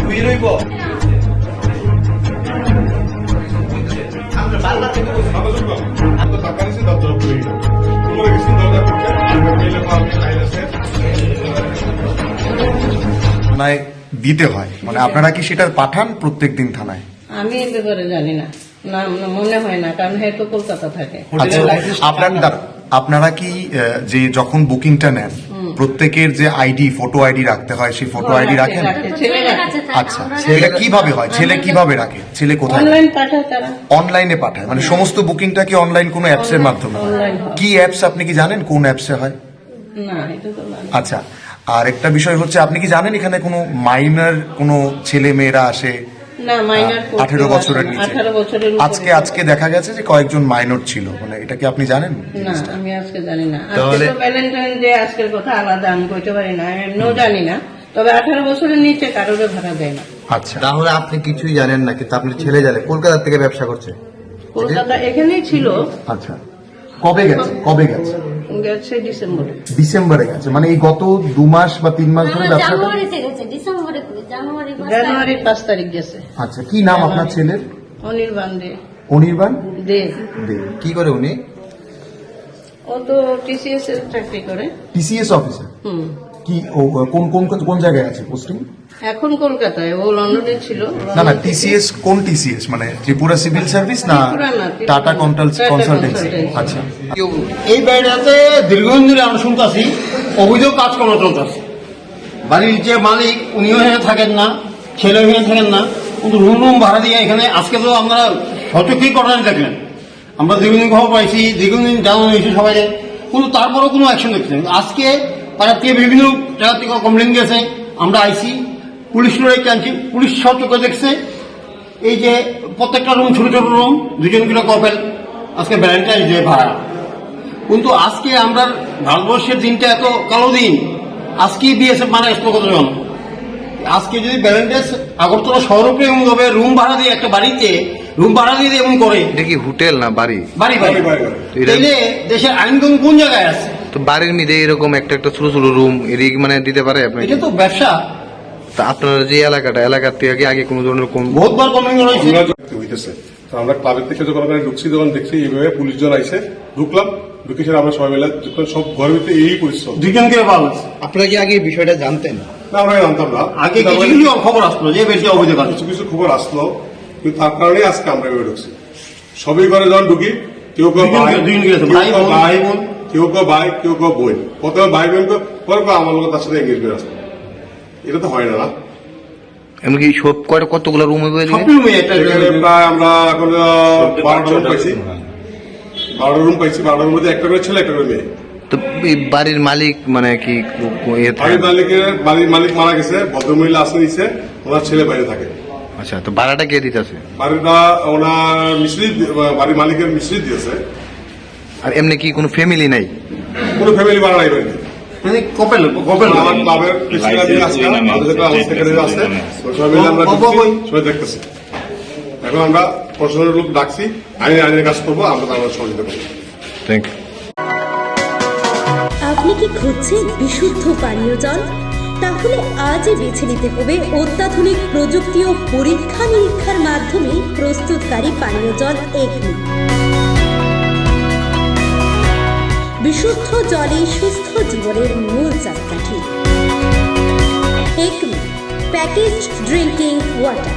খুলে থানায় দিতে হয়। মানে আপনারা কি সেটা পাঠান প্রত্যেক দিন থানায়? আমি এ ব্যাপারে জানি না। মনে হয় না কারণ হ্যাঁ তো কলকাতা থাকে। আচ্ছা আপনার আপনারা কি আহ, যে যখন বুকিংটা নেন প্রত্যেকের যে আইডি ফটো আইডি রাখতে হয় সেই ফটো আইডি রাখেন? আচ্ছা ছেলে কীভাবে হয়? ছেলে কীভাবে রাখে? ছেলে কোথায় অনলাইন পাঠায় তারা। অনলাইনে পাঠায়। মানে সমস্ত বুকিংটা কি অনলাইন কোনো অ্যাপসের মাধ্যমে হয়? কি অ্যাপস আপনি কি জানেন কোন অ্যাপসে হয়? না এটা তো জানি না। আচ্ছা আর একটা বিষয় হচ্ছে আপনি কি জানেন এখানে কোনো মাইনার কোনো ছেলে মেয়েরা আসে না মাইনার আঠেরো বছরের নিচে। বছরের আজকে আজকে দেখা গেছে যে কয়েকজন মাইনর ছিল মানে এটা কি আপনি জানেন না আমি আজকে জানি না। তাহলে- ভ্যালেন্টাইন ডে আজকের কথা আলাদা আমি কইতে পারি না আমি এমনিও জানি না। তবে আঠারো বছরের নিচে কারোর ভাড়া দেয় না। আচ্ছা। তাহলে আপনি কিছুই জানেন না কিন্তু আপনি ছেলে জানে কলকাতা থেকে ব্যবসা করছে? কলকাতা এখানেই ছিল। আচ্ছা। কবে গেছে? কবে গেছে? গেছে ডিসেম্বরে। ডিসেম্বরে গেছে। মানে এই গত দু মাস বা তিন মাস ধরে ডিসেম্বরে জানুয়ারি পাঁচ জানুয়ারির পাঁচ তারিখ গেছে। আচ্ছা কি নাম আপনার ছেলের? অনির্বাণ দে অনির্বাণ দে। দে। কি করে উনি? ও তো টিসিএস এর চাকরি করে। টিসিএস অফিসার হুম। কি কোন কোন কোন জায়গায় আছে পোস্টিং এখন কলকাতায় ও লন্ডনে ছিল। না না টিসিএস কোন টিসিএস মানে ত্রিপুরা সিভিল সার্ভিস না। টাটা কনসালটেন্সি? আচ্ছা। এই বাড়িটাতে দীর্ঘদিন ধরে আমরা শুনতেছি অভিযোগ কাজকর্ম চলতেছে বাড়ির যে মালিক উনিও এখানে থাকেন না ছেলেও এখানে থাকেন না কিন্তু রুম রুম ভাড়া দিয়ে এখানে আজকে তো আমরা সচক্ষেই ঘটনা দেখলেন আমরা দীর্ঘদিন খবর পাইছি দীর্ঘদিন জানানো হয়েছে সবাই কিন্তু তারপরেও কোনো অ্যাকশন দেখছেন আজকে পাড়ার থেকে বিভিন্ন জায়গা থেকে কমপ্লেন গেছে আমরা আইসি। পুলিশ লড়াই আনছি পুলিশ সচক্ষে দেখছে। এই যে প্রত্যেকটা রুম ছোট ছোট রুম দুজন কিলো কপেল আজকে ভ্যালেন্টাইন্স ডে ভাড়া। কিন্তু আজকে আমরা ভারতবর্ষের দিনটা এত কালো দিন আজকে বিএসএফ মানে আসলো কতজন? আজকে যদি ভ্যালেন্টাইন্স আগরতলা শহরকে এমন ভাবে রুম ভাড়া দিয়ে একটা বাড়িতে রুম ভাড়া দিয়ে এমন করে। এটা কি হোটেল না বাড়ি? বাড়ি বাড়ি। বাড়ি, বাড়ি। তাইলে দেশের আইন কোন জায়গায় আছে? তো বাড়ির মধ্যে এরকম একটা একটা ছোট ছোট রুম এদিকে মানে দিতে পারে আপনি এটা তো ব্যবসা। তা আপনার যে এলাকাটা এলাকার থেকে কি আগে কোনো ধরনের কোন বহুতবার রয়েছে আমরা হইতেছে। তো আমরা ক্লাবের থেকে যখন ওখানে ঢুকছি যখন দেখছি এইভাবে পুলিশ জন আইছে। ঢুকলাম ঢুকে সেটা আমরা সবাই মিলে যখন সব ঘরের ভিতরে এই পরিশ্রম। দুজনকে পাওয়া আপনারা কি আগে বিষয়টা জানতেন? না আমরা জানতাম না। আগে কিছু কিছু খবর আসলো যে বেশি অভিযোগ আছে কিছু কিছু খবর আসলো কিন্তু তার কারণে আজকে আমরা এভাবে ঢুকছি। সবই ঘরে যখন ঢুকি কেউ কেউ ভাই দুজন গেছে, কেউ ভাই কেউ বোন, ভাই ভাই বোন। কেউ কেউ ভাই কেউ কেউ বোন। প্রথমে ভাই বোন কেউ- আমার লোক তার সাথে এঙ্গেজমেন্ট আসলো। এটা তো হয় না না। এমনকি সব কয়টা কতগুলো রুম এখানে প্রায় আমরা এখন বারোটা রুম পাইছি। বারোটা রুম পাইছি। বারোটা রুম মধ্যে একটা করে ছেলে একটা করে মেয়ে। তো এই বাড়ির মালিক মানে কি থাকে? বাড়ির মালিকের বাড়ির মালিক মারা গেছে ভদ্রমহিলা আসে নিছে ওনার ছেলে বাইরে থাকে। আচ্ছা তো ভাড়াটা কে দিতেছে? বাড়িটা ওনার মিস্ত্রি বাড়ির মালিকের মিস্ত্রি দিয়েছে। আর এমনি কি কোনো ফ্যামিলি নাই? কোনো ফ্যামিলি ভাড়া নাই বাড়িতে। মানে কপেল কপেল। আমার ক্লাবের প্রেসিডেন্ট আছে, আমাদের যেটা আমার সেক্রেটারি আছে, সবাই মিলে আমরা ও- ও- ঢুকছি, ওই- সবাই দেখতেছি। এখন আমরা প্রশাসনের লোক ডাকছি আইন আইনের কাজ করব আমরা তার সহযোগিতা করব। থ্যাংক ইউ আপনি কি খুঁজছেন বিশুদ্ধ পানীয় জল? তাহলে আজই বেছে নিতে হবে অত্যাধুনিক প্রযুক্তি ও পরীক্ষা নিরীক্ষার মাধ্যমে প্রস্তুতকারী পানীয় জল এগনি বিশুদ্ধ জলে সুস্থ জীবনের মূল চাকাঠি। Package drinking water